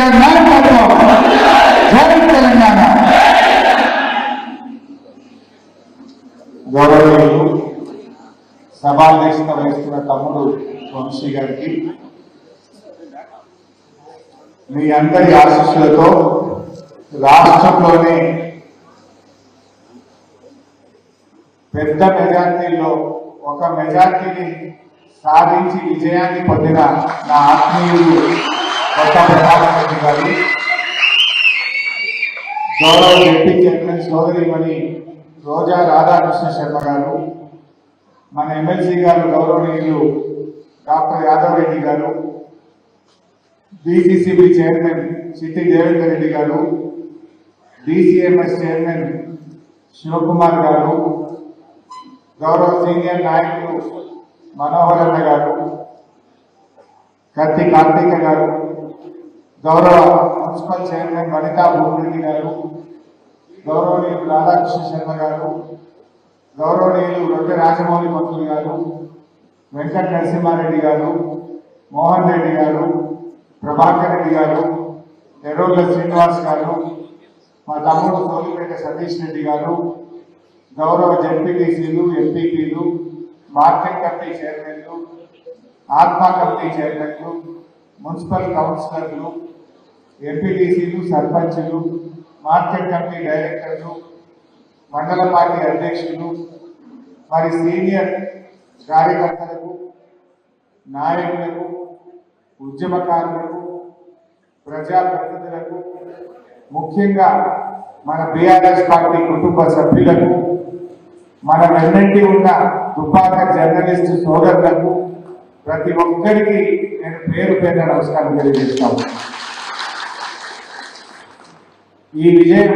గారి జై తెలంగాణ గౌరవనీయులు సభాధ్యక్షత వహిస్తున్న తమ్ముడు వంశీ గారికి మీ అందరి ఆశీస్సులతో రాష్ట్రంలోని పెద్ద మెజార్టీలో ఒక మెజార్టీని సాధించి విజయాన్ని పొందిన నా ఆత్మీయులు కొత్త ప్రధానమంత్రి గారు గౌరవ డిప్యూటీ చైర్మన్ సోదరిమణి రోజా రాధాకృష్ణ శర్మ గారు మన ఎమ్మెల్సీ గారు గౌరవనీయులు doctor Yadav Reddy garu DCCB chairman city Devender Reddy garu DCMS chairman Shivakumar గారు గౌరవ సీనియర్ నాయకులు మనోహర్ అన్న గారు కత్తి కార్తీక గారు గౌరవ మున్సిపల్ చైర్మన్ వనితా భూమిరెడ్డి గారు గౌరవనీయులు రాధాకృష్ణ శర్మ గారు గౌరవనీయులు రొట్టె రాజమౌళి మంత్రులు గారు వెంకట నరసింహారెడ్డి గారు మోహన్ రెడ్డి గారు ప్రభాకర్ రెడ్డి గారు ఎర్రోళ్ళ శ్రీనివాస్ గారు మా తమ్ముడు సోలిపేట సతీష్ రెడ్డి గారు గౌరవ జడ్పీటీసీలు ఎంపీపీలు మార్కెట్ కమిటీ చైర్మన్లు ఆత్మా కమిటీ చైర్మన్లు మున్సిపల్ కౌన్సిలర్లు ఎంపీటీసీలు సర్పంచులు మార్కెట్ కమిటీ డైరెక్టర్లు మండల పార్టీ అధ్యక్షులు మరి సీనియర్ కార్యకర్తలకు నాయకులకు ఉద్యమకారులకు ప్రజాప్రతినిధులకు ముఖ్యంగా మన బీఆర్ఎస్ పార్టీ కుటుంబ సభ్యులకు మన వెన్నంటి ఉన్న తుపాక జర్నలిస్ట్ సోదరులకు ప్రతి ఒక్కరికి పేరు పేరున నమస్కారం తెలియజేస్తాం ఈ విజయం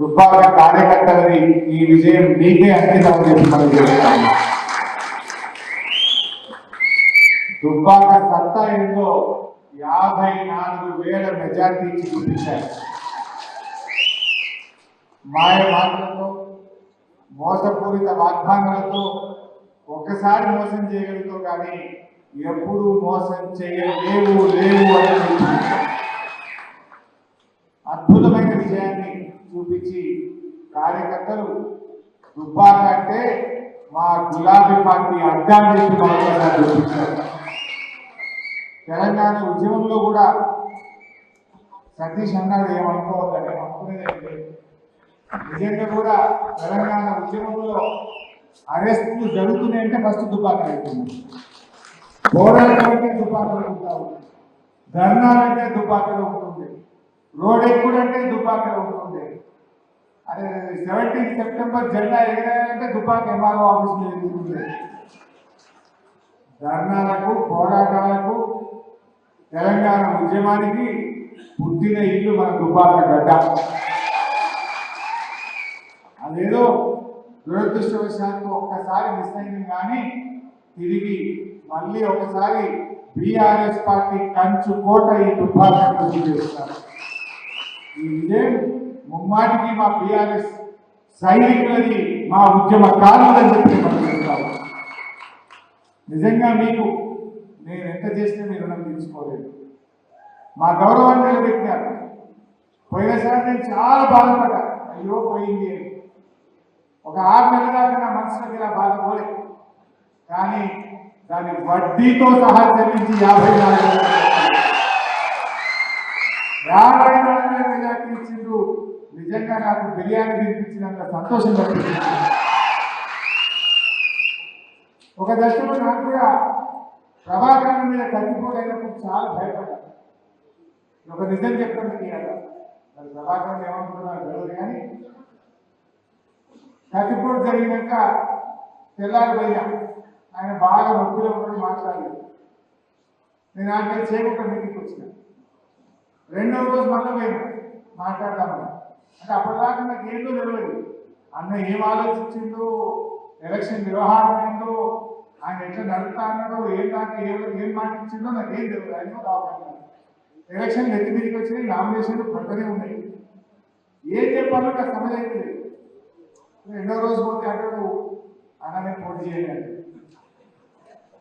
దుబ్బాక కార్యకర్తలని ఈ విజయం నీకే అంకితం అని మనం చేస్తాము దుబ్బాక సత్తా ఏందో యాభై నాలుగు వేల మెజార్టీ ఇచ్చి చూపించారు. మాయ మాటలతో మోసపూరిత వాగ్దానాలతో ఒకసారి మోసం చేయగలుగుతావు కానీ ఎప్పుడు మోసం చేయలేవు లేవు అని అద్భుతమైన విజయాన్ని చూపించి కార్యకర్తలు దుబ్బాక అంటే మా గులాబీ పార్టీ అడ్డాన్ని చెప్పి చూపించారు. తెలంగాణ ఉద్యమంలో కూడా సతీష్ అన్నాడు ఏమనుకోవద్దని అనుకునేది నిజంగా కూడా తెలంగాణ ఉద్యమంలో అరెస్టులు జరుగుతున్నాయంటే ఫస్ట్ దుబ్బాక అవుతుంది పోరాటం అంటే దుబ్బాకలో ఉంటావు ధర్నాలంటే దుబాకలు ఉంటుంది రోడ్ ఎక్కుడంటే దుబాకలు ఉంటుంది అదే సెవెంటీన్ సెప్టెంబర్ జెండా ఎగరాలంటే దుబ్బాక ఎంఆర్ఓ ఆఫీస్లో ఎదుగుతుంది ధర్నాలకు పోరాటాలకు తెలంగాణ ఉద్యమానికి పుట్టిన ఇల్లు మన దుబ్బాక గడ్డ. అదేదో దురదృష్టవశాత్తు ఒక్కసారి మిస్ అయింది కానీ తిరిగి మళ్ళీ ఒకసారి బీఆర్ఎస్ పార్టీ కంచు కోట ఈ దుబ్బాక చేస్తారు. ఇదే ముమ్మాటికి మా బీఆర్ఎస్ సైనికులది మా ఉద్యమ కారులని చెప్పి మనం నిజంగా మీకు నేను ఎంత చేసినా మీరు రుణం తీసుకోలేదు. మా గౌరవాన్ని నిలబెట్టారు పోయినసారి నేను చాలా బాధపడ్డా. అయ్యో పోయింది. అని. ఒక ఆరు నెలల దాకా నా మనసులోకి ఇలా బాధపోలేదు కానీ దాని వడ్డీతో సహా చెల్లించి యాభై నాలుగు యాభై నాలుగు వేల మెజార్టీ ఇచ్చిండ్రు నిజంగా నాకు బిర్యానీ తినిపించినంత సంతోషం కలిగింది ఒక దశలో నాకు కూడా ప్రభాకరణ మీద కత్తిపోటైనప్పుడు చాలా భయపడ్డా ఒక నిజం చెప్తాను ఇవాళ మరి ప్రభాకరణ ఏమనుకున్నారు తెలియదు కానీ కత్తిపోటు జరిగినాక తెల్లారిపోయినా ఆయన బాగా నొప్పిలో కూడా మాట్లాడలేదు నేను ఆయన చేయకుండా మీటింగ్కి వచ్చిన. రెండవ రోజు మళ్ళీ పోయినా మాట్లాడదామని అంటే అప్పటిదాకా నాకు ఏందో తెలియదు. అన్న ఏం ఆలోచించిందో ఎలక్షన్ నిర్వహణ ఏందో ఆయన ఎట్లా నడుపుతా అన్నాడో ఏం దాకా ఏం ఏం మాటించిందో నాకు ఏం తెలియదు. ఆయన కావాలి ఎలక్షన్ ఎత్తి మీదకి వచ్చినాయి నామినేషన్లు పడుతూనే ఉన్నాయి. ఏం చెప్పాలో నాకు సమజ్ అయింది రెండో రోజు పోతే అంటాడు నేను పోటీ చేయాలి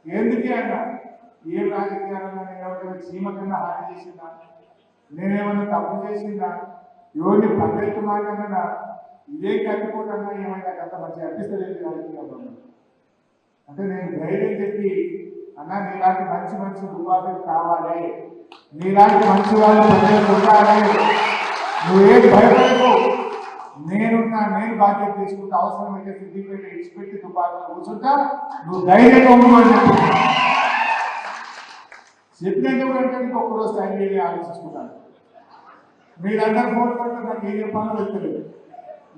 ఎందుకే అన్న? ఏ రాజకీయాలలో ఎవరికైనా చీమ కింద హాని చేసిందా? నేనేమన్నా తప్పు చేసిందా? ఎవరిని పల్లెత్తు మాటన్నా ఇదే కట్టుకోకుండా ఏమైనా గత మంచి అనిపిస్తలేదు రాజకీయాల్లో అంటే నేను ధైర్యం చెప్పి అన్న నీలాంటి మంచి మంచి దుబాబీలు కావాలి. నీలాంటి మంచి వాళ్ళు ప్రజలకు ఉండాలి. నువ్వేం భయపడకు. నేనున్నా నేను బాధ్యత తీసుకుంటా అవసరమైతే సిద్ధిపేట ఇచ్చిపెట్టి దుబాబీలు కూర్చుంటా. నువ్వు ధైర్యంగా ఉండమని చెప్పినందుకు అంటే నీకు ఒక్కరోజు స్టాండ్ చేయాలి ఆలోచించుకుంటాను మీరందరూ ఫోన్ కొట్టే నాకు ఏం చెప్పాలో వెళ్తలేదు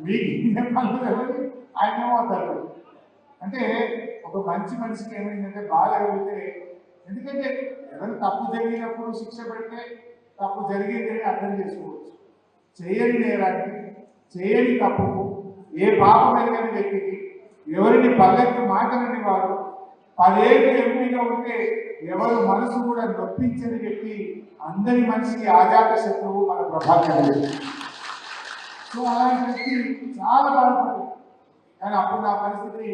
మీకు ఏం చెప్పాలో తెలియదు. ఆయన ఏమవుతారు అంటే ఒక మంచి మనిషికి ఏమైందంటే బాగా వెళ్తే ఎందుకంటే ఎవరైనా తప్పు జరిగినప్పుడు శిక్ష పెడితే తప్పు జరిగిందని అని అర్థం చేసుకోవచ్చు. చేయని నేరానికి చేయని తప్పుకు ఏ పాపం ఎరగని వ్యక్తికి ఎవరిని పల్లెత్తు మాటలని వాడు పదేళ్ళు ఎంపీగా ఉంటే ఎవరు మనసు కూడా నొప్పించని వ్యక్తి అందరి మనిషికి ఆజాత శత్రువు మన ప్రభాకర్ సో అలాంటి వ్యక్తి చాలా బాధపడదు కానీ అప్పుడు నా పరిస్థితి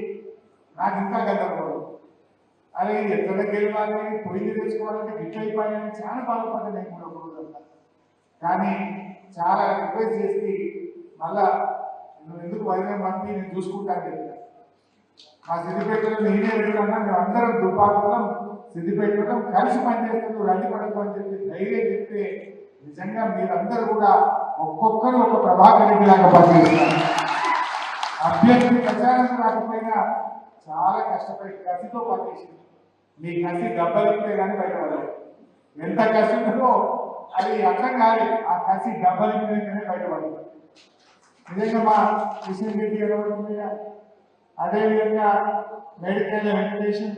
నాకు ఇంకా గందరగోళం. అలాగే ఎక్కడ గెలవాలి? పొయ్యి తెచ్చుకోవాలంటే గిట్ అయిపోయాయని చాలా బాధపడ్డాను నేను కూడా కానీ చాలా రిక్వెస్ట్ చేసి మళ్ళా నువ్వు ఎందుకు వైద్యం పంపి నేను చూసుకుంటాను చెప్పిన మా సిద్దిపేటలో నేనే వెళ్ళాను మేము అందరం దుబ్బాకులం సిద్దిపేటలో కలిసి పనిచేస్తాను రండి పడకు అని చెప్పి ధైర్యం చెప్తే నిజంగా మీరందరూ కూడా ఒక్కొక్కరు ఒక ప్రభాకర్ రెడ్డి లాగా పనిచేస్తారు. అభ్యర్థి ప్రచారం రాకపోయినా చాలా కష్టపడి కసితో పనిచేసింది. మీ కసి దెబ్బలిస్తే కానీ బయటపడలేదు. ఎంత కసి ఉందో అది అర్థం కాదు ఆ కసి దెబ్బలిస్తేనే బయటపడదు నిజంగా మా కిషన్ రెడ్డి అదేవిధంగా మెడికల్ వెంటిలేషన్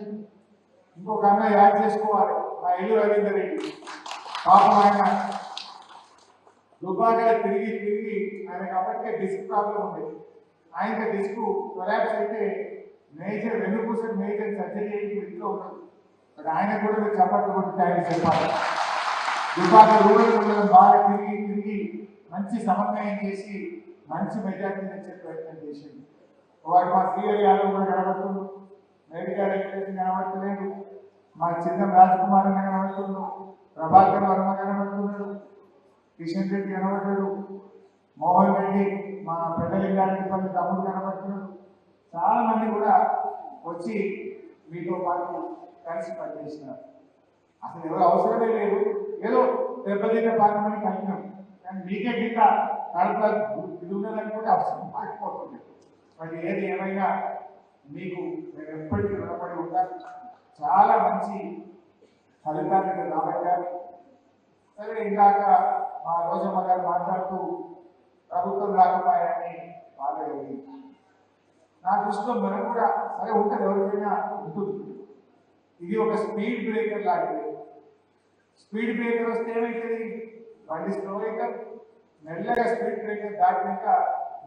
ఇంకొక అన్న యాడ్ చేసుకోవాలి. మా ఇల్లు రవీందర్ రెడ్డి. పాపం ఆయన దుబ్బాగా తిరిగి తిరిగి ఆయన కాబట్టి డిస్క్ ప్రాబ్లం ఉంది. ఆయనకి డిస్క్ కొలాబ్స్ అయితే మేజర్ వెన్నుపూస మేజర్ సర్జరీ అయ్యి ఇంట్లో ఉన్నాడు మరి ఆయన కూడా మీరు చప్పట్లు కొట్టి ఆయన చెప్పాలి. దుబ్బాక రూరల్ మండలం బాగా తిరిగి తిరిగి మంచి సమన్వయం చేసి మంచి మెజార్టీ తెచ్చే ప్రయత్నం చేసింది. వాడు మా సీఎల్ యాదవ్ కూడా కనబడుతుంది. మెడికల్ ఎడ్యుకేషన్ కనబడతలేదు. మా చిన్న రాజకుమార్ అన్న కనబడుతున్నాడు. ప్రభాకర్ వర్మ కనబడుతున్నాడు. కిషన్ రెడ్డి కనబడ్డాడు మోహన్ రెడ్డి మా పెద్దలింగారెడ్డి పల్లి తమ్ముడు కనబడుతున్నాడు. చాలా మంది కూడా వచ్చి మీతో పాటు కలిసి పనిచేసినారు అసలు ఎవరు అవసరమే లేదు. ఏదో దెబ్బతిన్న పాలమని కలిగినాం. కానీ మీకే గిట్ట కడప ఇది ఉన్నదని కూడా అవసరం మారిపోతుంది. మరి ఏది ఏమైనా మీకు నేను ఎప్పటికీ రుణపడి ఉంటాను చాలా మంచి ఫలితాన్ని మీరు రాబట్టారు. సరే ఇందాక మా రోజమ్మ గారు మాట్లాడుతూ ప్రభుత్వం రాకపోయాయని బాధలేదు నా దృష్టిలో మనం కూడా సరే ఉంటుంది ఎవరికైనా ఉంటుంది. ఇది ఒక స్పీడ్ బ్రేకర్ లాంటిది. స్పీడ్ బ్రేకర్ వస్తే ఏమైతుంది? బండి స్లో అవుతుంది మెల్లగా స్పీడ్ బ్రేకర్ దాటినాక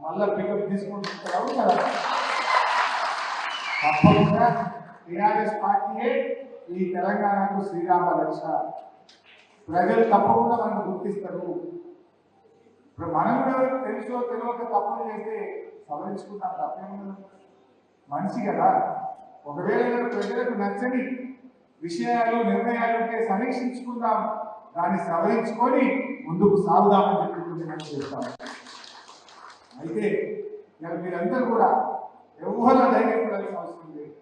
మళ్ళా పికప్ తీసుకుంటుంటారు కదా తప్పకుండా టీఆర్ఎస్ పార్టీయే ఈ తెలంగాణకు శ్రీరామ రక్ష ప్రజలు తప్పకుండా మనకు గుర్తిస్తారు. ఇప్పుడు మనం కూడా తెలుసో తెలియక తప్పులు చేస్తే సవరించుకుంటాం తప్పేముంది మనిషి కదా. ఒకవేళ ప్రజలకు నచ్చని విషయాలు నిర్ణయాలు ఉంటే సమీక్షించుకుందాం. దాన్ని సవరించుకొని ముందుకు సాగుదామని చెప్పి మనం చేస్తాం అయితే ఇక మీరందరూ కూడా ఎవరు ధైర్యం పడాల్సిన అవసరం లేదు.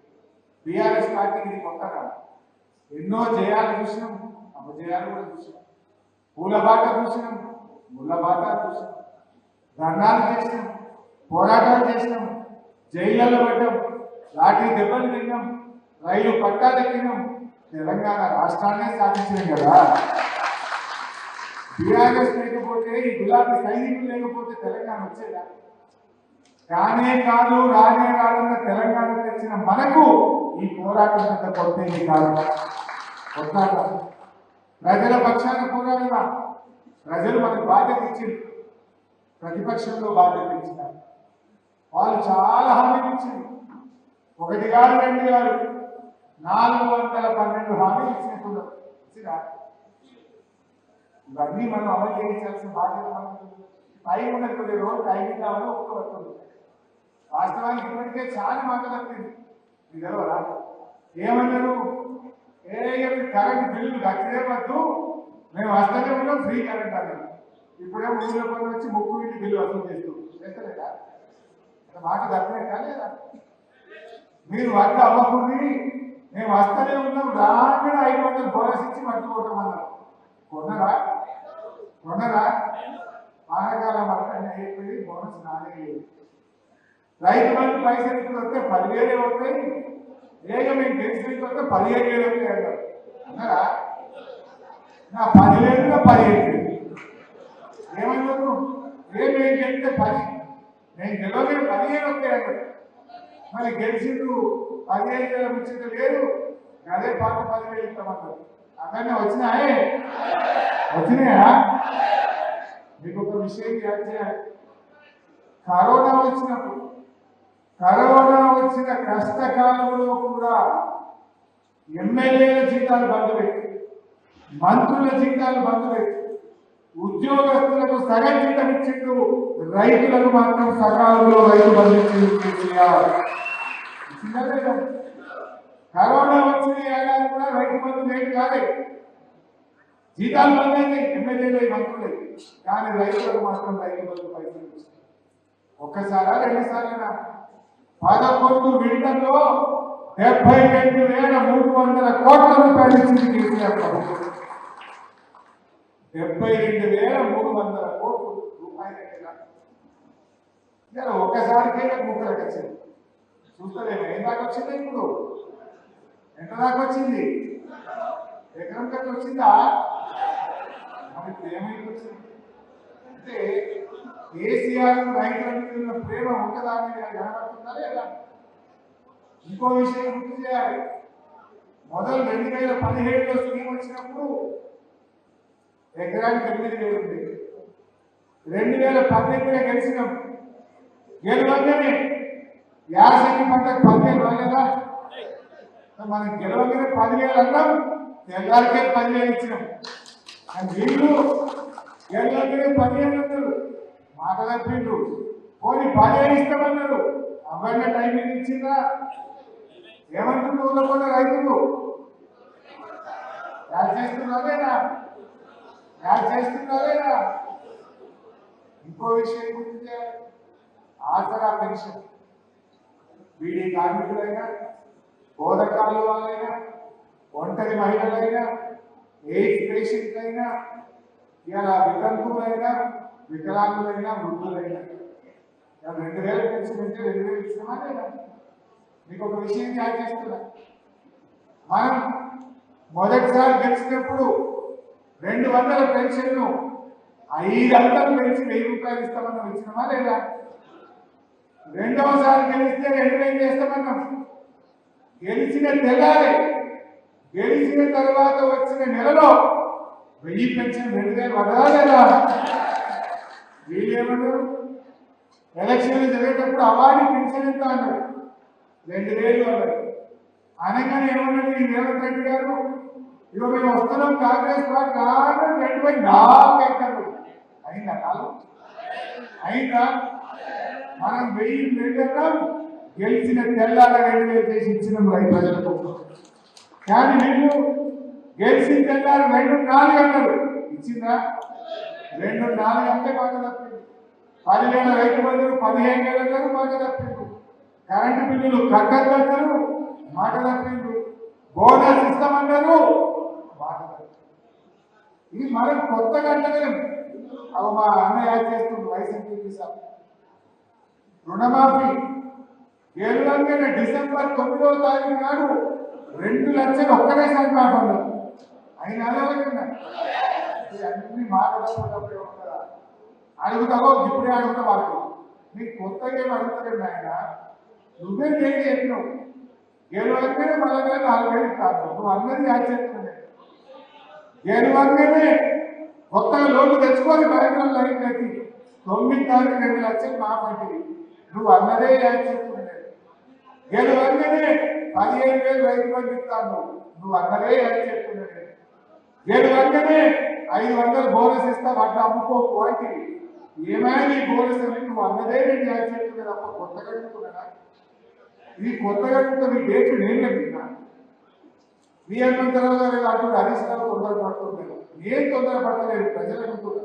బీఆర్ఎస్ పార్టీకి ఇది కొత్త కాదు ఎన్నో జయాలు చూసినాం అపజయాలు కూడా చూసినాం. పూల బాట చూసినాం ముళ్ళ బాట చూసినాం. ధర్నాలు చేసినాం పోరాటాలు చేసినాం జైళ్ళలో పడ్డాం లాఠీ దెబ్బలు తిన్నాం రైలు పట్టాలు పట్టాలెక్కినాం తెలంగాణ రాష్ట్రాన్నే సాధించినాం కదా. బీఆర్ఎస్ లేకపోతే ఈ గులాబీ సైనికులు లేకపోతే తెలంగాణ వచ్చేదా? కానే కాదు రానే కాదన్న తెలంగాణ తెచ్చిన మనకు ఈ పోరాటం పెద్ద కొత్తేది కాదు. కొత్త ప్రజల పక్షాన పోరాడదాం ప్రజలు మనకు బాధ్యత ఇచ్చింది ప్రతిపక్షంలో బాధ్యత ఇచ్చినారు. వాళ్ళు చాలా హామీలు ఇచ్చింది ఒకటి కాదు రెండు కాదు. నాలుగు వందల పన్నెండు హామీలు ఇచ్చినట్టున్నారు. ఇవన్నీ మనం అమలు చేయించాల్సిన బాధ్యత మనకు ఉంది. ఉన్న కొన్ని రోజులు రోజు టైం ఒక్క వస్తుంది వాస్తవానికి ఇప్పటికే చాలా మాట తప్పింది. మీ తెలవరా? ఏమన్నారు ఏ కరెంట్ బిల్లు కట్టలే వద్దు మేము వస్తూనే ఉన్నాం ఫ్రీ కరెంట్ అన్నారు ఇప్పుడే ఊళ్ళో పని వచ్చి ముక్కు ఇంటి బిల్లు వసూలు చేస్తూ చేస్తలేదా? మాట తప్పలేదా లేదా? మీరు వద్ద అవ్వకుండా మేము వస్తూనే ఉన్నాం. రాగానే ఐదు వందలు బోనస్ ఇచ్చి మర్చిపోతాం అన్నారు కొన్నరా? కొన్నరా? వానకాలం అంటే అయిపోయి బోనస్ నానే రైతు మంది పైసలు ఇప్పుడు వస్తే పదివేలే వస్తాయి. లేక మేము గెలిచిన వస్తే పదిహేను వేలు వస్తాయి అన్నారు అన్నారా? నా పదివేలు పదిహేను వేలు. ఏమన్నారు ఏ మేము పది? నేను గెలవలేదు పదిహేను వస్తాయి అన్నారు మరి గెలిచిండు పదిహేను వేల ముచ్చట లేదు. అదే పాట పదివేలు ఇస్తామన్నారు. అందరినీ వచ్చినాయే? వచ్చినాయా? మీకు ఒక విషయం యాడ్ చేయాలి. కరోనా వచ్చినప్పుడు కరోనా వచ్చిన కష్టకాలంలో కూడా ఎమ్మెల్యేల జీతాలు బంద్ పెట్టి మంత్రుల జీతాలు బంద్ పెట్టి ఉద్యోగస్తులకు సగం జీతం ఇచ్చిండు రైతులకు మాత్రం సకాలంలో రైతు బంధు కేసీఆర్. ఇచ్చిందా కరోనా వచ్చిన ఏడాది కూడా రైతు బంధు లేదు కాలేదు జీతాలు బంద్ అయితే ఎమ్మెల్యేలు మంత్రులే కానీ రైతులకు మాత్రం రైతు బంధు పైసలు ఒక్కసారా రెండుసార్లు పదకొండు విడతల్లో డెబ్బై రెండు వేల మూడు వందల కోట్ల రూపాయలు ఇచ్చింది కేసీఆర్ ప్రభుత్వం. డెబ్బై రెండు వేల మూడు వందల కోట్లు రూపాయలు ఇలా ఒక్కసారికైనా ముక్కలకు వచ్చింది చూస్తలేము ఏం దాకా వచ్చింది ఇప్పుడు? ఎంత దాకా వచ్చింది? ఎకరం కట్టి వచ్చిందా? మరి ఇప్పుడు వచ్చింది? అంటే కేసీఆర్ రైతుల ప్రేమ ఉంటుందా అని కనబడుతుందా లేదా? ఇంకో విషయం గుర్తు చేయాలి. మొదలు రెండు వేల పదిహేడులో స్కీమ్ వచ్చినప్పుడు ఎకరానికి ఎనిమిది వేలు ఉంది. రెండు వేల పద్దెనిమిదిలో గెలిచినాం. గెలవంగానే యాసంగి పంటకు పదివేలు రాలేదా? మనం గెలవగానే పదివేలు అన్నాం. తెల్లారికే పదివేలు ఇచ్చినాం. వీళ్ళు గెలవగానే పదిహేను అన్నారు మాట తప్పిండ్రు పోనీ పదిహేను ఇస్తామన్నారు. టైం టైమింగ్ ఇచ్చిందా? ఏమంటున్నారు కూడా రైతులు? యాడ్ చేస్తున్నారేనా యాడ్ చేస్తున్నారేనా ఇంకో విషయం గురించి ఆసరా పెన్షన్. బీడీ కార్మికులైనా బోధకాలు వాళ్ళైనా ఒంటరి మహిళలైనా ఎయిడ్స్ పేషెంట్ అయినా ఇలా వితంతువులైనా వికలాంగులైనా వృద్ధులైనా. రెండు వేల పెన్షన్ అంటే రెండు వేలు ఇచ్చినామా లేదా మీకు ఒక విషయం యాడ్ చేస్తున్నా. మనం మొదటిసారి గెలిచినప్పుడు రెండు వందల పెన్షన్ను ఐదు వందలు పెంచి వెయ్యి రూపాయలు ఇస్తామని ఇచ్చినామా లేదా? రెండవసారి గెలిస్తే రెండు ఏం చేస్తామన్నాం గెలిచిన తెల్లారి గెలిచిన తర్వాత వచ్చిన నెలలో వెయ్యి పెన్షన్ రెండు వేలు పడదా లేదా వీళ్ళేమన్నారు ఎలక్షన్లు జరిగేటప్పుడు అవార్డు పెన్షన్ ఎంత అన్నారు? రెండు వేలు అన్నారు. అనగానే ఏమన్నాడు ఈ రేవంత్ రెడ్డి గారు? ఇక మేము వస్తున్నాం కాంగ్రెస్ పార్టీ రెండు వేలు నాలుగు ఎక్కరు అయిందా నాలుగు అయిందా? మనం వెయ్యి రెండన్నాం గెలిచిన తెల్లార రెండు వేలు చేసి ఇచ్చినాం రైతు ప్రజలకు. కానీ వీళ్ళు గెలిచిన తెల్లార రెండు నాలుగు అన్నారు ఇచ్చిందా? రెండు నాలుగు అంటే బాగా తప్పింది. పదివేల రైతు బంధువులు పదిహేను వేల అన్నారు మాట తప్పిండు కరెంటు బిల్లులు కట్టద్దన్నారు మాట తప్పిండు బోనస్ ఇస్తామన్నారు మాట ఇది మనకు కొత్తగా అంటలేం అవి మా అన్నయ్య యాడ్ చేస్తుంది వైసీపీ సార్ రుణమాఫీ. గెలవంగానే డిసెంబర్ తొమ్మిదవ తారీఖు నాడు రెండు లక్షలు ఒక్కటేసారి మాఫీ ఆయన అడగకుండా అన్ని మాట్లాడకపోతే ఉంటుందా అడుగుతావో? ఇప్పుడే అడుగుతా వాళ్ళు నీకు కొత్తగా ఏం అడుగుతలేదు నాయన. నువ్వే చేసి చెప్పినావు ఏడు గెలవంగానే మళ్ళీ నాలుగు వేలు ఇస్తాను నువ్వు అన్నది యాడ్ ఏడు గెలవంగానే కొత్తగా లోన్లు తెచ్చుకోవాలి. బ్యాంకులో లైన్ కట్టి తొమ్మిది తారీఖు రెండు లక్షలు మా పంటిది నువ్వు అన్నదే యాడ్ చేస్తున్నాయి గెలవంగానే పదిహేను వేలు రైతు బంధు ఇస్తాను. నువ్వు అన్నదే యాడ్ చేస్తున్నాయి గెలవంగానే ఐదు వందలు బోనస్ ఇస్తా వాటిని అమ్ముకో పోయి ఏమైనా నీ బోనస్ అని నువ్వు అన్నదే నేను యాడ్ చేస్తున్నా తప్ప కొత్త అడుగుతున్నా ఇది కొత్త అడుగుతా నీ డేట్ నేను లభిస్తున్నా మీ హనుమంతరావు గారు అటు హరీష్ రావు తొందర పడుతున్నాను నేను తొందరపడలేదు ప్రజలకు కూడా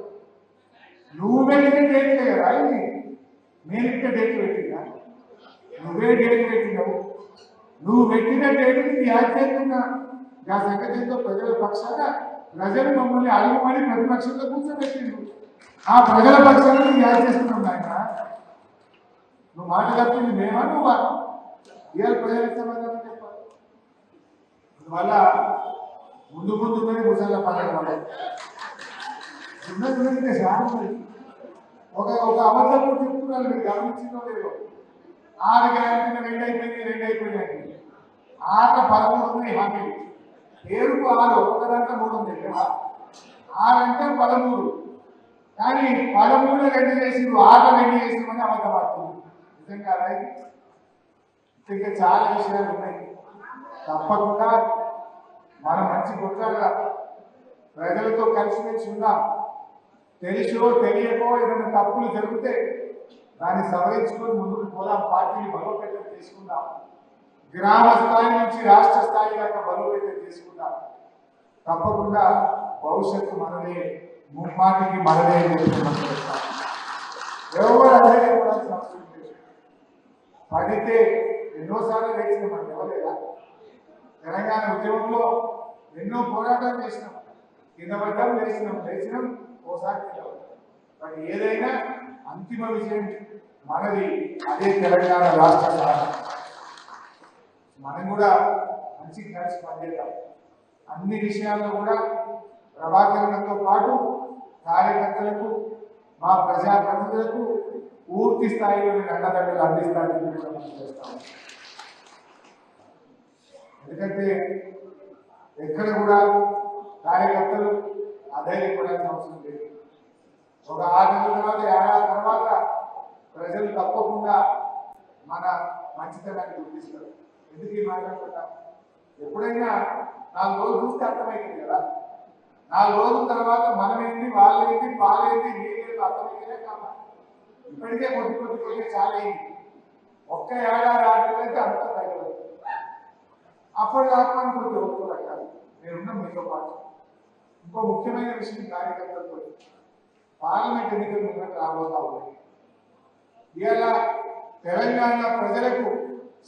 నువ్వు పెట్టిన డేట్లే కదా ఇది. నేను డేట్ పెట్టినా నువ్వే డేట్ పెట్టినావు. నువ్వు పెట్టిన డేట్ నీకు యాడ్ చేస్తున్నా. సంగతితో ప్రజల పక్షాన ప్రజలు మమ్మల్ని అడుగుమని ప్రతిపక్షంలో కూర్చోబెట్టిండు ఆ ప్రజల పక్షాన నువ్వు యాడ్ చేస్తున్నాం నాయన. నువ్వు మాట తప్పింది మేమా నువ్వా? ఇవాళ ప్రజలకు సమాధానం చెప్పాలి. అందువల్ల ముందు ముందుగానే ముసళ్ళ పండుగ పడదు ఉన్నది ఉన్నది చాలా ఒక ఒక అబద్ధం కూడా చెప్తున్నారు మీరు గమనించిందో లేదో. ఆరు గ్యారెంటీ రెండు అయిపోయింది రెండు అయిపోయినాయి. ఆట పదమూడు ఉన్నాయి హామీలు పేరుకు ఆరు ఒక మూడు ఉంది కదా. ఆరంటే పదమూడు. కానీ పదమూడు రెండు చేసిండు ఆట రెండు చేసిమని అబద్ధం పడుతుంది నిజంగా ఇంకా చాలా విషయాలు ఉన్నాయి. తప్పకుండా మనం మంచి కొట్లాడదా. ప్రజలతో కలిసిమెలిసి ఉన్నాం తెలిసో తెలియకో ఏదైనా తప్పులు జరిగితే దాన్ని సవరించుకొని ముందుకు పోదాం. పార్టీని బలోపేతం చేసుకుందాం. గ్రామ స్థాయి నుంచి రాష్ట్ర స్థాయి దాకా బలోపేతం చేసుకుందాం. తప్పకుండా భవిష్యత్తు మనదే ముమ్మాటికి మనదే ఎవరు అధైర్యపడాల్సిన అవసరం లేదు. పడితే ఎన్నోసార్లు వేసినాం మనం ఇవ్వలేదా తెలంగాణ ఉద్యమంలో ఎన్నో పోరాటాలు చేసినాం. కింద పడ్డం లేచినాం. లేచినాం. ఓసారి కానీ ఏదైనా అంతిమ విజయం మనది అదే తెలంగాణ రాష్ట్ర సాధన మనం కూడా మంచి కలిసి పనిచేద్దాం. అన్ని విషయాల్లో కూడా ప్రభాకరణతో పాటు కార్యకర్తలకు మా ప్రజాప్రతినిధులకు పూర్తి స్థాయిలో నేను అండదండలు అందిస్తానని ఎందుకంటే ఎక్కడ కూడా కార్యకర్తలు అధైర్యపడాల్సిన అవసరం లేదు. ఒక ఆరు నెలల తర్వాత ఏడాది తర్వాత ప్రజలు తప్పకుండా మన మంచితనాన్ని గుర్తిస్తారు. ఎందుకు ఈ మాట్లాడుకుంటా ఎప్పుడైనా నాలుగు రోజులు చూస్తే అర్థమైంది కదా. నాలుగు రోజుల తర్వాత మనమేంటి వాళ్ళేంటి పాలేంటి నీళ్ళేంటి అర్థమైందే కాదు ఇప్పటికే కొద్ది కొద్ది కొద్ది చాలా అయింది. ఒక్క ఏడాది ఆటలైతే అంత బయటపడుతుంది అప్పటి ఆత్మను కొద్ది ఒప్పుకోవాలి నేనున్న మీతో పాటు. ఇంకో ముఖ్యమైన విషయం కార్యకర్తలతో పార్లమెంట్ ఎన్నికలు ముందు రాబోతా ఉన్నాయి ఇవాళ తెలంగాణ ప్రజలకు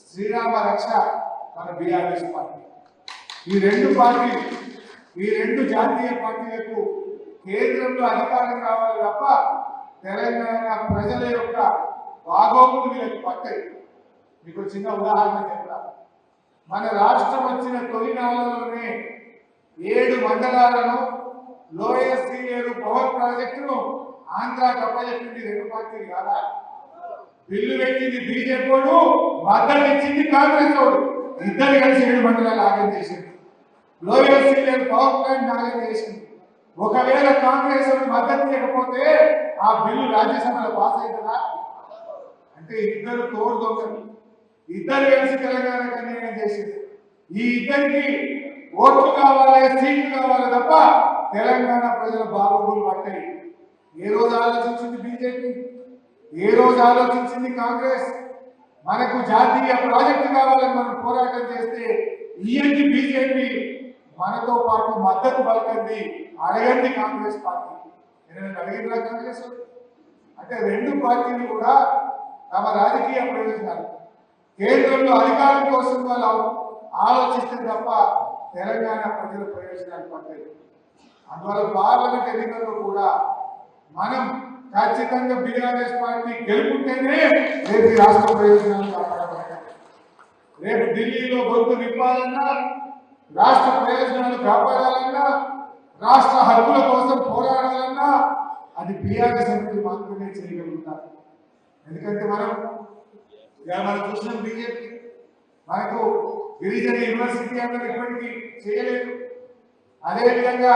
శ్రీరామ రక్ష మన బీఆర్ఎస్ పార్టీ. ఈ రెండు పార్టీ ఈ రెండు జాతీయ పార్టీలకు కేంద్రంలో అధికారం కావాలి తప్ప తెలంగాణ ప్రజల యొక్క బాగోగులు వీళ్ళకి పట్టాయి మీకు చిన్న ఉదాహరణ చెప్తా మన రాష్ట్రం వచ్చిన తొలినాళ్ళలోనే ఏడు మండలాలను లోయర్ సీనియర్ పవర్ ప్రాజెక్టును ఆంధ్ర అప్పచెప్పింది రెండు పార్టీలు కాదా? బిల్లు పెట్టింది బీజేపీ వాడు మద్దతు ఇచ్చింది కాంగ్రెస్ వాడు. ఇద్దరు కలిసి ఏడు మండలాలు ఆగం చేసింది లోయర్ సీనియర్ పవర్ ప్లాంట్ ఆగం చేసింది ఒకవేళ కాంగ్రెస్ మద్దతు ఇవ్వకపోతే ఆ బిల్లు రాజ్యసభలో పాస్ అవుతుందా అంటే ఇద్దరు తోడు దొంగలు. ఇద్దరు కలిసి తెలంగాణ కన్యాయం చేసింది ఈ ఇద్దరికి ఓట్లు కావాలి సీట్లు కావాలి తప్ప తెలంగాణ ప్రజల బాగోగులు పట్టాయి ఏ రోజు ఆలోచించింది బీజేపీ? ఏ రోజు ఆలోచించింది కాంగ్రెస్? మనకు జాతీయ ప్రాజెక్టు కావాలని మనం పోరాటం చేస్తే ఈఎన్టీ బీజేపీ మనతో పాటు మద్దతు పలకండి అడగండి కాంగ్రెస్ పార్టీ. నేను అడిగిన కాంగ్రెస్? అంటే రెండు పార్టీలు కూడా తమ రాజకీయ ప్రయోజనాలు. కేంద్రంలో అధికారం కోసం వాళ్ళు ఆలోచిస్తే తప్ప తెలంగాణ ప్రజల ప్రయోజనాలు పడ్డాయి అందువల్ల పార్లమెంట్ ఎన్నికల్లో కూడా మనం ఖచ్చితంగా బీఆర్ఎస్ పార్టీ గెలుపుంటేనే రేపు ఈ రాష్ట్ర ప్రయోజనాలు కాపాడబడతాయి. రేపు ఢిల్లీలో గొంతు నింపాలన్నా రాష్ట్ర ప్రయోజనాలు కాపాడాలన్నా రాష్ట్ర హక్కుల కోసం పోరాడాలన్నా అది బీఆర్ఎస్ సమితి మాత్రమే చేయగలుగుతారు. ఎందుకంటే మనం ఇక మనం చూసిన బీజేపీ మనకు గిరిజన యూనివర్సిటీ అన్నది ఇప్పటికీ చేయలేదు. అదేవిధంగా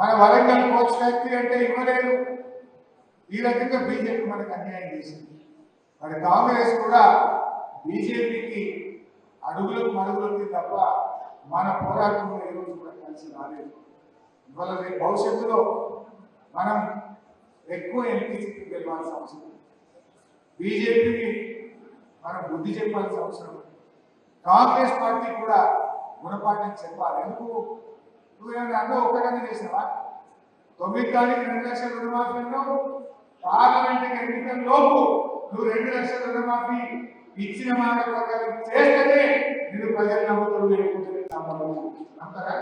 మన వరంగల్ కోచ్ ఫ్యాక్టరీ అంటే ఇవ్వలేదు. ఈ రకంగా బీజేపీ మనకు అన్యాయం చేసింది. మరి కాంగ్రెస్ కూడా బీజేపీకి అడుగులకు మరుగులకి తప్ప మన పోరాటంలో ఈరోజు కూడా కలిసి రాలేదు. ఇవాళ రేపు భవిష్యత్తులో మనం ఎక్కువ ఎంపీసీకి వెళ్ళాల్సిన అవసరం బీజేపీకి మనం బుద్ధి చెప్పాల్సిన అవసరం కాంగ్రెస్ పార్టీ కూడా గుణపాఠం చెప్పాలి. ఎందుకు? నువ్వేమన్నా అందరూ ఒక్కటనే చేసినావా తొమ్మిది తారీఖు రెండు లక్షల రుణమాఫీ అన్నావు. పార్లమెంట్ ఎన్నికల లోపు నువ్వు రెండు లక్షల రుణమాఫీ ఇచ్చిన మాట ప్రకారం చేస్తేనే నేను ప్రజలు నమ్ముతారు లేకపోతే నమ్మరు నమ్ముతారా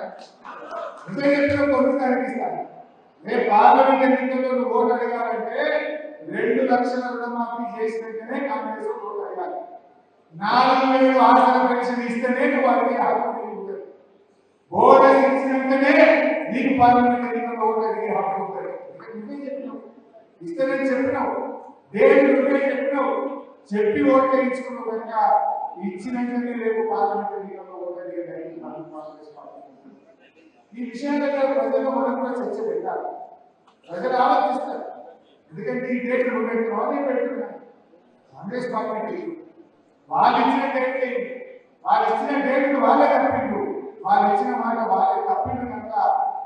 చెప్పిన తొమ్మిది తారీఖు ఇస్తాను రేపు పార్లమెంట్ ఎన్నికల్లో నువ్వు ఓటు అడగాలంటే రెండు లక్షల రుణమాఫీ చేసినట్టునే కాంగ్రెస్ ఓటు అడగాలి. నాలుగు వేలు ఆసన పెన్షన్ ఇస్తేనే నువ్వు అడిగే హక్కు ఉంటుంది. బోనస్ ఇచ్చినాకనే నీకు పార్లమెంట్ ఎన్నికల్లో ఓటు హక్కు ఉంటుంది నువ్వే చెప్పినావు. ఇస్తేనే చెప్పినావు. దేవుడు నువ్వే చెప్పినావు? చెప్పి ఓట్లు వేయించుకున్నావు కనుక ఇచ్చినాకనే రేపు పార్లమెంట్ ఎన్నికల్లో ఓటు నాకు కాంగ్రెస్ పార్టీ ఈ విషయాలలో ప్రజలు మనం కూడా చర్చ పెట్టాలి. ప్రజలు ఆలోచిస్తారు. ఎందుకంటే ఈ డేట్ నువ్వు పెట్టినావు? కాంగ్రెస్ పార్టీ వాళ్ళు ఇచ్చిన డేట్ వాళ్ళు ఇచ్చిన డేట్ వాళ్ళే తప్పిండు వాళ్ళు ఇచ్చిన మాట వాళ్ళే తప్పిండు కనుక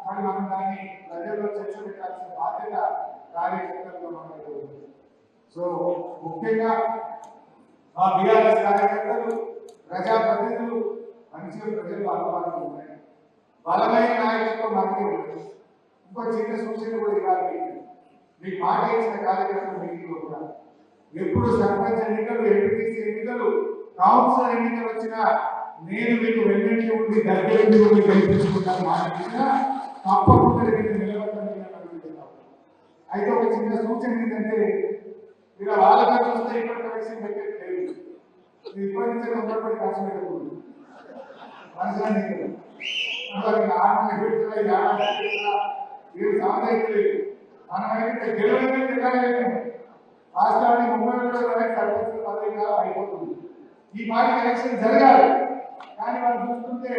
మరి మనం దాన్ని ప్రజల్లో చర్చ పెట్టాల్సిన బాధ్యత కార్యకర్తల్లో మనకు సో ముఖ్యంగా మా బీఆర్ఎస్ కార్యకర్తలు ప్రజాప్రతినిధులు మంచిగా ప్రజలు అందుబాటులో ఉన్నాయి. బలమైన నాయకత్వం మనకే ఉంది. ఇంకో చిన్న సూచన కూడా ఇవ్వాలి మీకు. మాట ఇచ్చిన కార్యకర్తలు మీకు ఎప్పుడు సర్పంచ్ ఎన్నికలు ఎంపీటీసీ ఎన్నికలు కౌన్సిలర్ ఎన్నికలు వచ్చినా నేను మీకు వెన్నంటి ఉండి దగ్గర ఉండి గెలిపించుకుంటాను మాట్లాడినా తప్పకుండా నేను నిలబడతాను అయితే ఒక చిన్న సూచన ఏంటంటే ఇక వాళ్ళగా చూస్తే ఇప్పటి వయసు పెట్టలేదు ఇప్పటి నుంచే తొందరపడి ఖర్చు పెట్టకూడదు మనసులో మనకి ఆనంద పెడుతున్నా ఈ ఆనంద గెలవలేదు ఎలాగైతే రాష్ట్రాన్ని ముప్పై రెండు సర్పంచ్ పదవి అయిపోతుంది. ఈ పార్టీ ఎలక్షన్ జరగాలి. కానీ వాళ్ళు చూస్తుంటే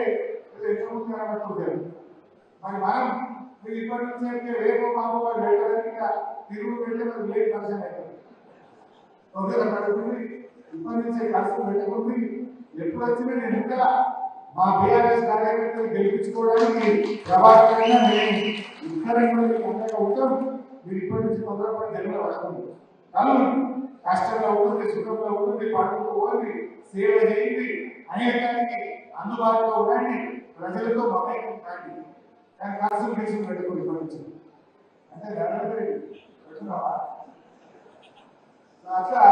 ఎంతమంది కనబడుతుంటారు మరి మనం మీరు ఇప్పటి నుంచి అయితే రేపు మాకు వాళ్ళు వెళ్ళడానికి తిరుగు వెళ్ళే మనకు లేట్ పరిచయం అవుతుంది తొందర పడుతుంది ఇప్పటి నుంచే కలిసి పెట్టుకుంది ఎప్పుడు వచ్చినా నేను ఇంకా మా బీఆర్ఎస్ కార్యకర్తలు గెలిపించుకోవడానికి ప్రభావితంగా నేను ఇంకా కూడా ఉంటాం. మీరు ఇప్పటి నుంచి తొందరపడి జన్మ పడుతుంది కలు కష్టంలో ఉంటుంది సుఖంలో ఉంటుంది పడుకోవాలి సేవ చేయండి అనేకానికి అందుబాటులో ఉండండి ప్రజలతో మమేకం కాండి కానీ ఖర్చు తీసుకుని పెట్టుకోండి ఇప్పటి అంటే నడవడి పెట్టుకున్నావా? అట్లా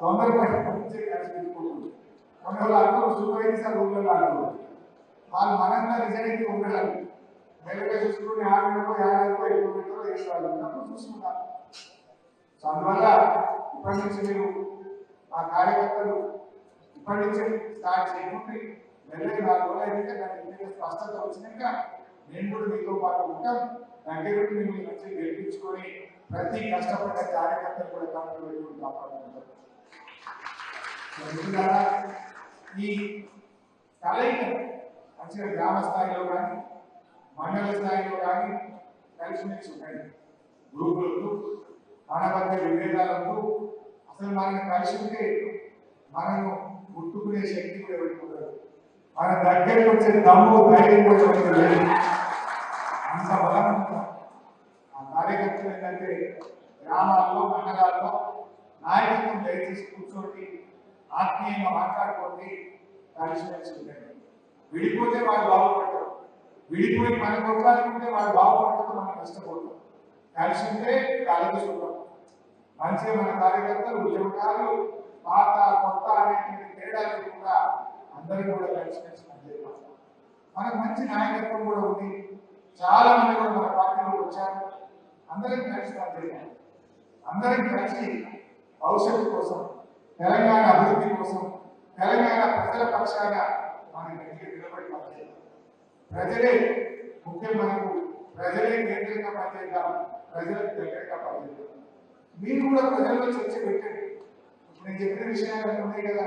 తొందరపడి పంపించే కలిసి పెట్టుకుంటుంది కొన్ని వాళ్ళు అందరూ సూపర్వైజర్ ఊళ్ళో ఆడుకోరు వాళ్ళు. మనంగా నిజానికి ఉండాలి. మెరుగ్గా చూసుకుని ఆడకో ఏడాదికో ఎక్కువ పెట్టో ఏం వాళ్ళు ఉన్నప్పుడు చూసుకుంటారు సో అందువల్ల ఇప్పటి నుంచి మీరు ఆ కార్యకర్తలు ఇప్పటి నుంచి స్టార్ట్ చేయకుంటే మెల్లగా నాలుగు రోజులు అయితే దానికి ఇంకా స్పష్టత వచ్చినాక నేను కూడా మీతో పాటు ఉంటాం. దగ్గర నుండి మంచి మంచిగా గెలిపించుకొని ప్రతి కష్టపడ్డ కార్యకర్తలు కూడా కంపెనీ పెట్టుకుని కాపాడుకుంటారు. ఈ కలయిక మంచిగా గ్రామ స్థాయిలో కానీ మండల స్థాయిలో కానీ కలిసిమెలిసి ఉంటాయి గ్రూపులకు మన మధ్య విభేదాలకు అసలు మనకి కలిసి ఉంటే మనము ముట్టుకునే శక్తి కూడా ఎవరికి మన దగ్గరికి వచ్చే దమ్ము ధైర్యం కూడా ఎవరికి అంత బలం ఆ కార్యకర్తలు ఏంటంటే గ్రామాల్లో మండలాల్లో నాయకత్వం దయచేసి కూర్చోండి ఆత్మీయంగా మాట్లాడుకోండి కలిసి కలిసి ఉండండి. విడిపోతే వాళ్ళు బాగుపడతారు. విడిపోయి మన కొట్లాడుకుంటే వాళ్ళు బాగుపడతారు మనం కష్టపడతాం. కలిసి ఉంటే కలదు సుఖం మంచిగా మన కార్యకర్తలు యువకాలు పాత కొత్త అనేటువంటి తేడా లేకుండా అందరూ కూడా కలిసి కలిసి మనకు మంచి నాయకత్వం కూడా ఉంది. చాలా మంది కూడా మన పార్టీలో వచ్చారు. అందరికి కలిసి పనిచేయాలి అందరికి కలిసి భవిష్యత్తు కోసం తెలంగాణ అభివృద్ధి కోసం తెలంగాణ ప్రజల పక్షాన మనం నిలబడి పనిచేయాలి ప్రజలే ముఖ్యం మనకు ప్రజలే కేంద్రంగా పనిచేద్దాం ప్రజలకు దగ్గరగా పనిచేద్దాం. మీరు కూడా ప్రజల్లో చర్చ పెట్టండి ఇప్పుడు నేను చెప్పిన విషయాలు ఉన్నాయి కదా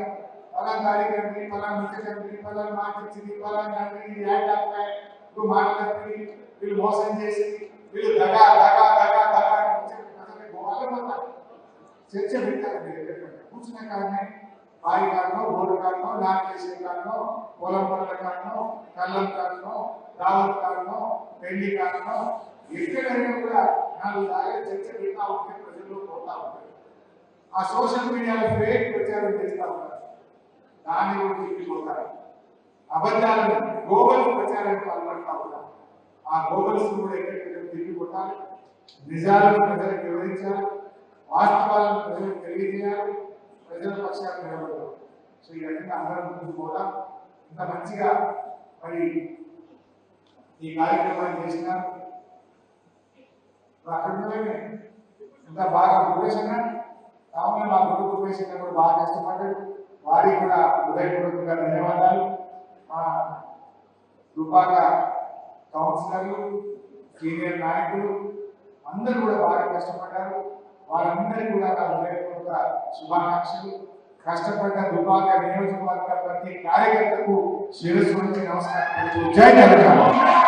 ఫలానా కార్యక్రమం ఫలానా ముఖ్యమంత్రి ఫలానా మాట ఇచ్చింది ఫలానా ఇది యాడ్ ఆపాయి, ఇంకో మాట తప్పి వీళ్ళు మోసం చేసి వీళ్ళు దగా దగా దగా దగా అని చెప్పి ప్రజలకు వాళ్ళే పోతారు. చర్చ పెట్టాలి మీరు ఎక్కడికక్కడ. కూర్చున్న కాడనే బావి కాడనో బోర్డు కాడనో నాటేసే కాడనో పొలం పనుల కాడనో కళ్ళం కాడనో దావత్ కాడనో పెళ్ళి కాడనో ఎక్కడైనా కూడా నాలుగు సార్లు చర్చ పెడతా ఉంటే ప్రజల్లో పోతా ఉంటారు. ఆ సోషల్ మీడియాలో ఫేక్ ప్రచారం చేస్తా ఉంటారు. దాన్ని కూడా తిప్పిపోతారు అబద్ధాలను గ్లోబల్ ప్రచారానికి పాల్పడతా ఉంటారు. ఆ గోబల్స్ కూడా ఎక్కడికక్కడ తిరిగి కొట్టాలి నిజాలను ప్రజలకు వివరించాలి. వాస్తవాలను ప్రజలకు తెలియజేయాలి. ప్రజల పక్షాలు నిలబడాలి సో ఈ రకంగా అందరం ముందుకు పోదాం. ఇంత మంచిగా మరి ఈ కార్యక్రమాన్ని చేసినారు. ఇప్పుడు అక్కడ ఉన్నవే ఇంత బాగా ఉపేషణ కావున మా గురువు ఉపేషణ కూడా బాగా కష్టపడ్డాడు వారికి కూడా హృదయపూర్వకంగా ధన్యవాదాలు. మా రూపాక కౌన్సిలర్లు సీనియర్ నాయకులు అందరూ కూడా బాగా కష్టపడ్డారు. వారందరికీ కూడా నా హృదయపూర్వక శుభాకాంక్షలు. కష్టపడ్డ దుబాక నియోజకవర్గ ప్రతి కార్యకర్తకు శిరస్సు నుంచి నమస్కారం. జై జగన్